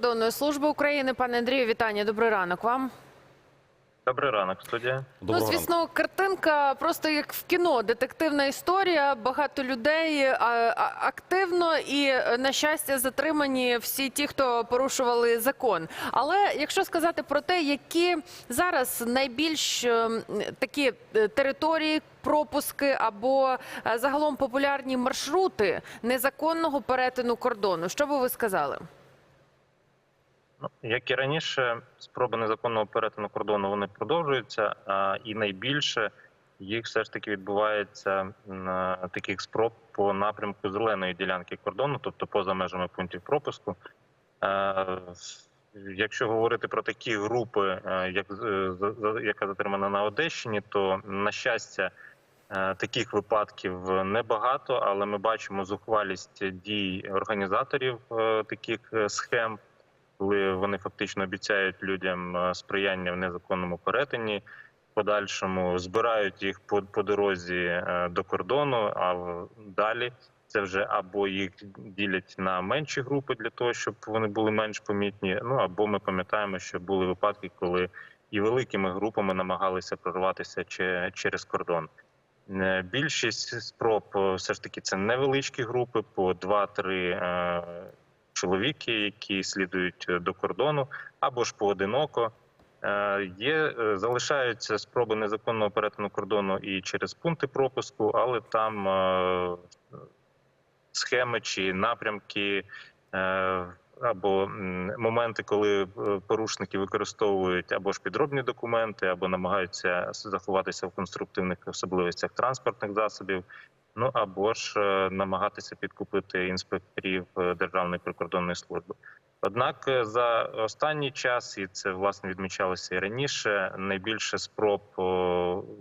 прикордонної служби України. Пане Андрію, вітання. Добрий ранок вам. Добрий ранок, студія. ну, ранку. звісно, картинка просто як в кіно, детективна історія. Багато людей активно і на щастя затримані всі ті, хто порушували закон. Але якщо сказати про те, які зараз найбільш ем, такі е, території. Пропуски або е, загалом популярні маршрути незаконного перетину кордону. Що би ви сказали? Ну, як і раніше, спроби незаконного перетину кордону вони продовжуються, і найбільше їх все ж таки відбувається на таких спроб по напрямку зеленої ділянки кордону, тобто поза межами пунктів пропуску. Е, Якщо говорити про такі групи, е, як з- яка затримана на Одещині, то на щастя. е, Таких випадків небагато, але ми бачимо зухвалість дій організаторів е, таких е, схем, коли вони фактично обіцяють людям е, сприяння в незаконному перетині, подальшому збирають їх по, по дорозі е, до кордону. А далі це вже або їх ділять на менші групи для того, щоб вони були менш помітні. Ну або ми пам'ятаємо, що були випадки, коли і великими групами намагалися прорватися через кордон. Е, Більшість спроб все ж таки це невеличкі групи по 2-3 е, чоловіки, які слідують е, до кордону, або ж поодиноко. Е, Є е, залишаються спроби незаконного перетину кордону і через пункти пропуску, але там схеми чи напрямки. Або моменти, коли порушники використовують або ж підробні документи, або намагаються заховатися в конструктивних особливостях транспортних засобів, ну або ж е, намагатися підкупити інспекторів е, Державної прикордонної служби. Однак е, за останній час, і це власне відмічалося і раніше, найбільше спроб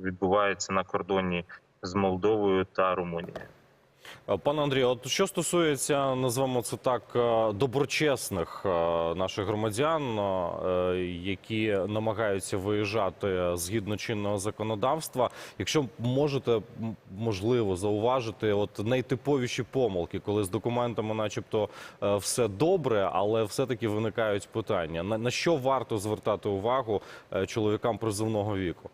відбувається на кордоні з Молдовою та Румунією. Е, Пане Андрію, от що стосується, назвемо це так, е, доброчесних е, наших громадян, які намагаються виїжджати згідно чинного законодавства, якщо можете можливо зауважити, от найтиповіші помилки, коли з документами, начебто, все добре, але все-таки виникають питання. На, що варто звертати увагу чоловікам призовного віку?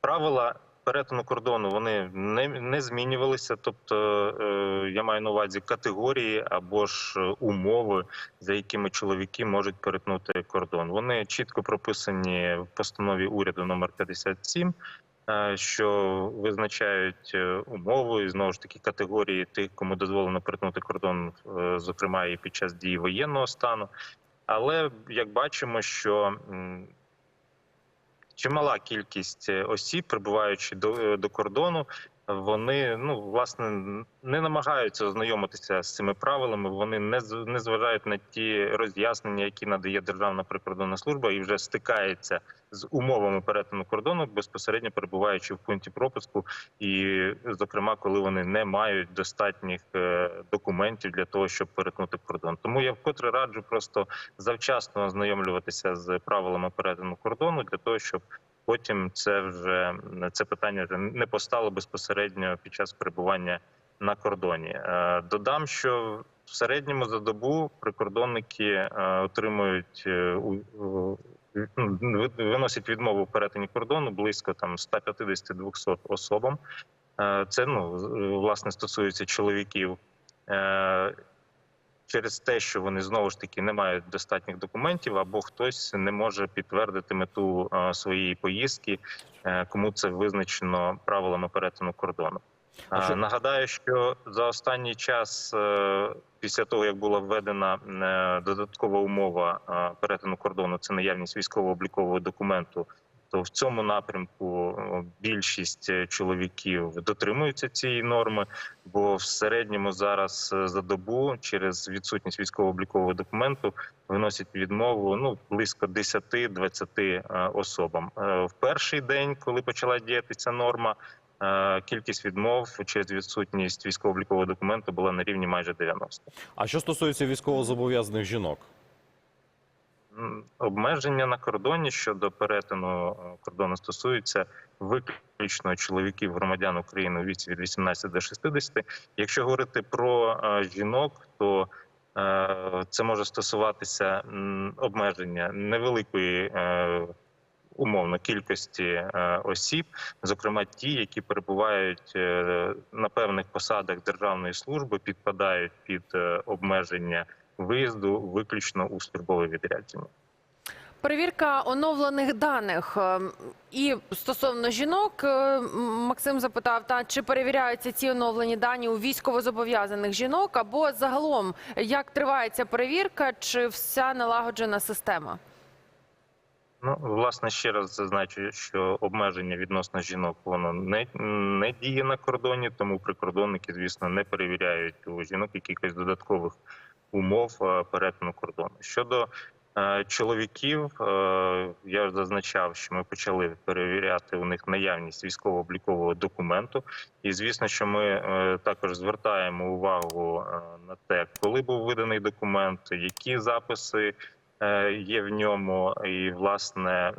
Правила перетину кордону вони не, не змінювалися. Тобто, е, я маю на увазі категорії або ж е, умови, за якими чоловіки можуть перетнути кордон. Вони чітко прописані в постанові уряду номер 57, е, що визначають умови і знову ж таки категорії тих, кому дозволено перетнути кордон, зокрема і під час дії воєнного стану. Але як бачимо, що чимала кількість е, осіб, прибуваючи до, е, до кордону, вони ну власне не намагаються ознайомитися з цими правилами. Вони не не зважають на ті роз'яснення, які надає Державна прикордонна служба, і вже стикається з умовами перетину кордону, безпосередньо перебуваючи в пункті пропуску, і зокрема, коли вони не мають достатніх е, документів для того, щоб перетнути кордон. Тому я вкотре раджу просто завчасно ознайомлюватися з правилами перетину кордону для того, щоб потім це вже це питання не постало безпосередньо під час перебування на кордоні. Е, Додам, що в середньому за добу прикордонники е, отримують е, ну, ви- виносять відмову в перетині кордону близько там 150-200 особам. Це ну власне стосується чоловіків. Через те, що вони знову ж таки не мають достатніх документів, або хтось не може підтвердити мету своєї поїздки, е, кому це визначено правилами перетину кордону. А Е, Нагадаю, що за останній час, е, після того як була введена додаткова умова перетину кордону, це наявність військово-облікового документу. То в цьому напрямку е, більшість е, чоловіків дотримуються цієї норми, бо в середньому зараз е, за добу через відсутність військово-облікового документу виносять відмову ну близько 10-20 е, особам. В перший день, коли почала діяти ця норма, кількість відмов через відсутність військово-облікового документу була на рівні майже 90. А що стосується військовозобов'язаних жінок? Обмеження на кордоні щодо перетину е, кордону стосуються виключно чоловіків громадян України у віці від 18 до 60. Якщо говорити про е, жінок, то Е, Це може стосуватися обмеження невеликої умовно кількості осіб, зокрема ті, які перебувають на певних посадах державної служби, підпадають під обмеження виїзду виключно у службове відрядження. Перевірка оновлених даних ем, і стосовно жінок, е, Максим запитав, та чи перевіряються ці оновлені дані у військовозобов'язаних жінок, або загалом як триває ця перевірка, чи вся налагоджена система? Ну, власне, ще раз зазначу, що обмеження відносно жінок воно не, не діє на кордоні, тому прикордонники, звісно, не перевіряють у жінок якихось додаткових умов е, перетину кордону. Щодо е, чоловіків, е, я ж зазначав, що ми почали перевіряти у них наявність військово-облікового документу. І звісно, що ми також звертаємо увагу на те, коли був виданий документ, які записи є в ньому, і власне,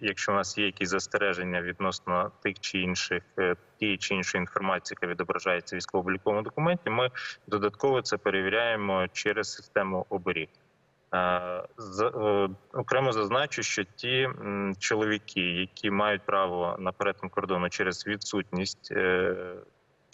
якщо у нас є якісь застереження відносно тих чи інших е, тієї чи іншої інформації, яка відображається в військово-обліковому документі, ми додатково це перевіряємо через систему оберіг. Е, е, Окремо зазначу, що ті чоловіки, які мають право на перетин кордону через відсутність, е,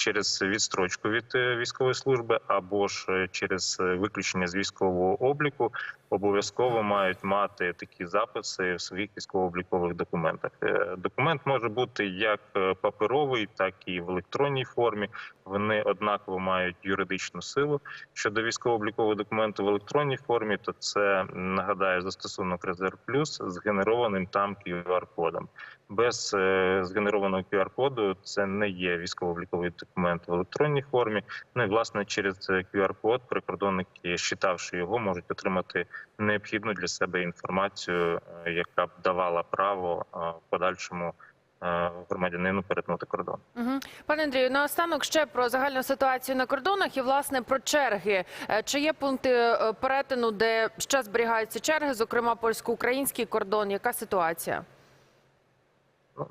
через відстрочку від е, військової служби або ж е, через е, виключення з військового обліку, обов'язково мають мати такі записи в своїх військово-облікових документах. Документ може бути як паперовий, так і в електронній формі. Вони однаково мають юридичну силу. Щодо військово-облікового документу в електронній формі, то це м, нагадаю застосунок Резерв Плюс з генерованим там QR-кодом. Без е, згенерованого QR-коду це не є військово-обліковий документ в електронній формі. Ну і власне через е, QR-код прикордонники, считавши його, можуть отримати необхідну для себе інформацію, е, яка б давала право е, в подальшому е, громадянину перетнути кордон. Угу. Пане Андрію, наостанок ще про загальну ситуацію на кордонах і власне про черги. Е, Чи є пункти е, перетину, де ще зберігаються черги, зокрема польсько-український кордон? Яка ситуація?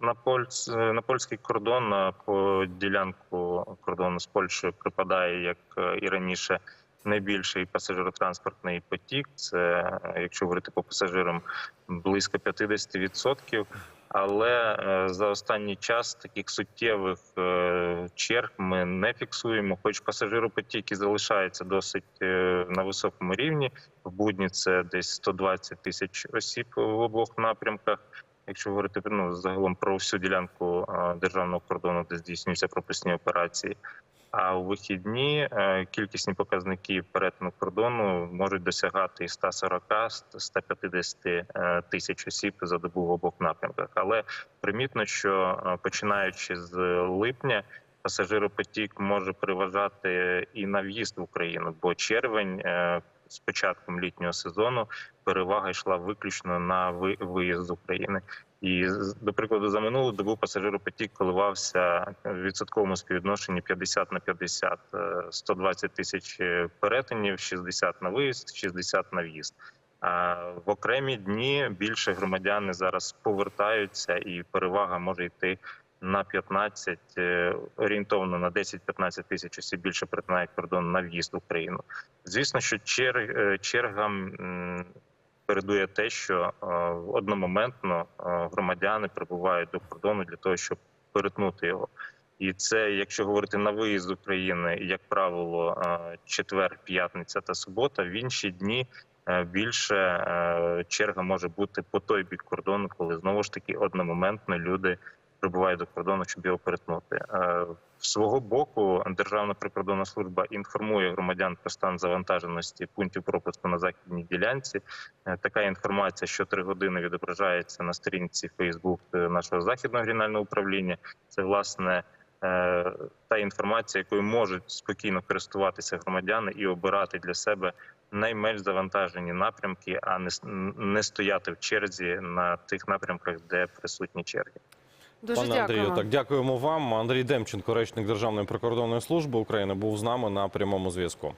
На польсь на польський кордон по ділянку кордону з Польщею припадає, як е, і раніше, найбільший пасажиротранспортний потік. Це е, якщо говорити по пасажирам, близько 50%. Але е, за останній час таких суттєвих черг ми не фіксуємо. Хоч пасажиропотік і залишається досить на високому рівні. В будні це десь 120 тисяч осіб в обох напрямках якщо говорити ну, загалом про всю ділянку державного кордону, де здійснюються пропускні операції. А у вихідні е, кількісні показники перетину кордону можуть досягати і 140-150 е, тисяч осіб за добу в обох напрямках. Але примітно, що е, починаючи з липня. Пасажиропотік може переважати і на в'їзд в Україну, бо червень з початком літнього сезону перевага йшла виключно на ви- виїзд з України. І до прикладу, за минулу добу пасажиропотік коливався в відсотковому співвідношенні 50 на 50. Е, 120 тисяч перетинів, 60 на виїзд, 60 на в'їзд. А в окремі дні більше громадяни зараз повертаються, і перевага може йти на 15, е, орієнтовно на 10-15 тисяч осіб більше перетинають кордон на в'їзд в Україну. Звісно, що чер, е, чергам передує те, що е, одномоментно громадяни прибувають до кордону для того, щоб перетнути його. І це, якщо говорити на виїзд з України, як правило, четвер, п'ятниця та субота. В інші дні більше черга може бути по той бік кордону, коли знову ж таки одномоментно люди прибувають до кордону, щоб його перетнути. Е, свого боку, Державна прикордонна служба інформує громадян про стан завантаженості пунктів пропуску на західній ділянці. Е, Така інформація що три години відображається на сторінці Фейсбук нашого західного регіонального управління. Це власне е, та інформація, якою можуть спокійно користуватися громадяни і обирати для себе найменш завантажені напрямки, а не стояти в черзі на тих напрямках, де присутні черги. Дуже Пане Андрію, так дякуємо вам. Андрій Демченко, речник Державної прикордонної служби України, був з нами на прямому зв'язку.